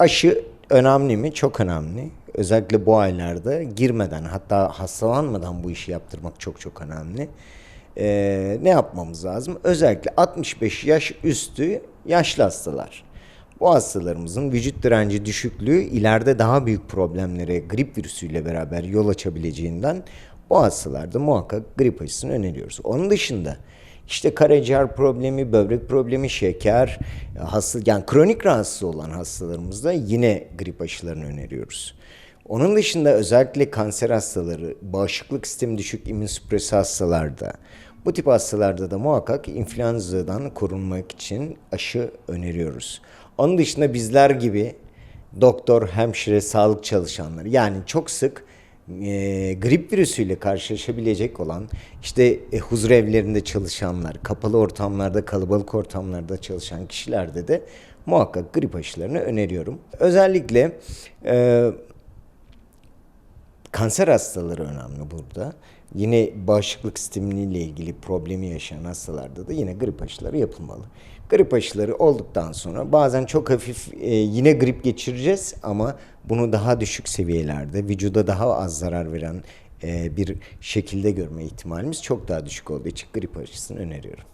Aşı önemli mi? Çok önemli. Özellikle bu aylarda girmeden hatta hastalanmadan bu işi yaptırmak çok çok önemli. Ee, ne yapmamız lazım? Özellikle 65 yaş üstü yaşlı hastalar. Bu hastalarımızın vücut direnci düşüklüğü ileride daha büyük problemlere grip virüsüyle beraber yol açabileceğinden bu hastalarda muhakkak grip aşısını öneriyoruz. Onun dışında işte karaciğer problemi, böbrek problemi, şeker, hasta, yani kronik rahatsız olan hastalarımızda yine grip aşılarını öneriyoruz. Onun dışında özellikle kanser hastaları, bağışıklık sistemi düşük immünsüpresi hastalarda, bu tip hastalarda da muhakkak influenzadan korunmak için aşı öneriyoruz. Onun dışında bizler gibi doktor, hemşire, sağlık çalışanları yani çok sık e, grip virüsüyle karşılaşabilecek olan işte e, huzur evlerinde çalışanlar, kapalı ortamlarda, kalabalık ortamlarda çalışan kişilerde de muhakkak grip aşılarını öneriyorum. Özellikle e, kanser hastaları önemli burada. Yine bağışıklık sistemiyle ilgili problemi yaşayan hastalarda da yine grip aşıları yapılmalı. Grip aşıları olduktan sonra bazen çok hafif e, yine grip geçireceğiz ama bunu daha düşük seviyelerde, vücuda daha az zarar veren e, bir şekilde görme ihtimalimiz çok daha düşük olduğu için grip aşısını öneriyorum.